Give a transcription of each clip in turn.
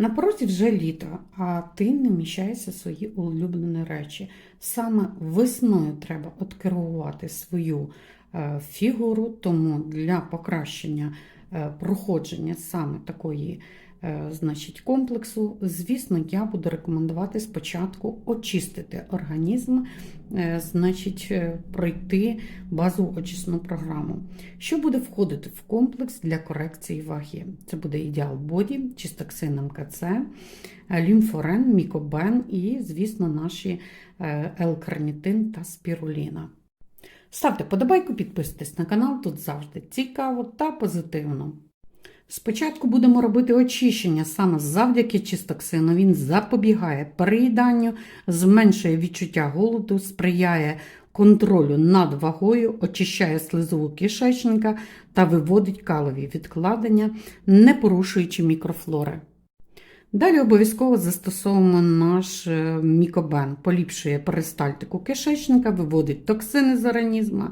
На порозі вже літо, а ти не вміщаєшся в свої улюблені речі. Саме весною треба откерувати свою е, фігуру, тому для покращення проходження саме такої е, значить, комплексу, звісно, я буду рекомендувати спочатку очистити організм, е, значить, е, пройти базову очисну програму. Що буде входити в комплекс для корекції ваги? Це буде ідеал боді, чистоксин МКЦ, е, лімфорен, мікобен і, звісно, наші е, L-карнітин та спіруліна. Ставте подобайку, підписуйтесь на канал, тут завжди цікаво та позитивно. Спочатку будемо робити очищення саме завдяки чистоксину. Він запобігає переїданню, зменшує відчуття голоду, сприяє контролю над вагою, очищає слизову кишечника та виводить калові відкладення, не порушуючи мікрофлори. Далі обов'язково застосовуємо наш е, мікобен, поліпшує перистальтику кишечника, виводить токсини з організму.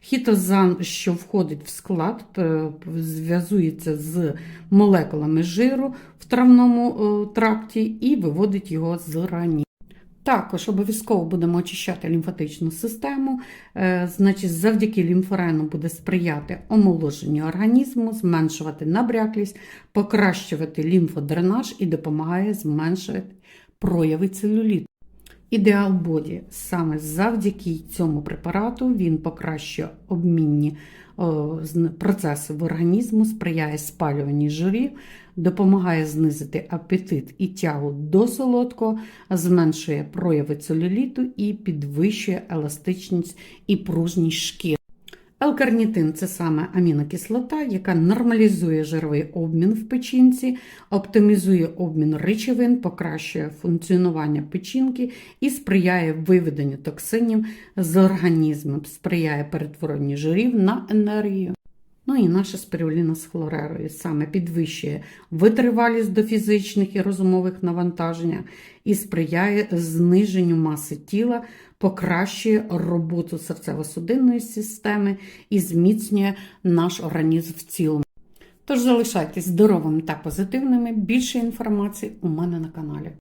Хітозан, що входить в склад, е, зв'язується з молекулами жиру в травному е, тракті і виводить його з організму. Також обов'язково будемо очищати лімфатичну систему, е, значить, завдяки лімфорену буде сприяти омоложенню організму, зменшувати набряклість, покращувати лімфодренаж і допомагає зменшувати прояви целюліту. Ідеал боді саме завдяки цьому препарату він покращує обмінні процеси в організму, сприяє спалюванні жирів, допомагає знизити апетит і тягу до солодкого, зменшує прояви целюліту і підвищує еластичність і пружність шкіри. L-карнітин – це саме амінокислота, яка нормалізує жировий обмін в печінці, оптимізує обмін речовин, покращує функціонування печінки і сприяє виведенню токсинів з організму, сприяє перетворенню жирів на енергію. Ну і наша спіруліна з хлорерою саме підвищує витривалість до фізичних і розумових навантажень і сприяє зниженню маси тіла, покращує роботу серцево-судинної системи і зміцнює наш організм в цілому. Тож залишайтесь здоровими та позитивними. Більше інформації у мене на каналі.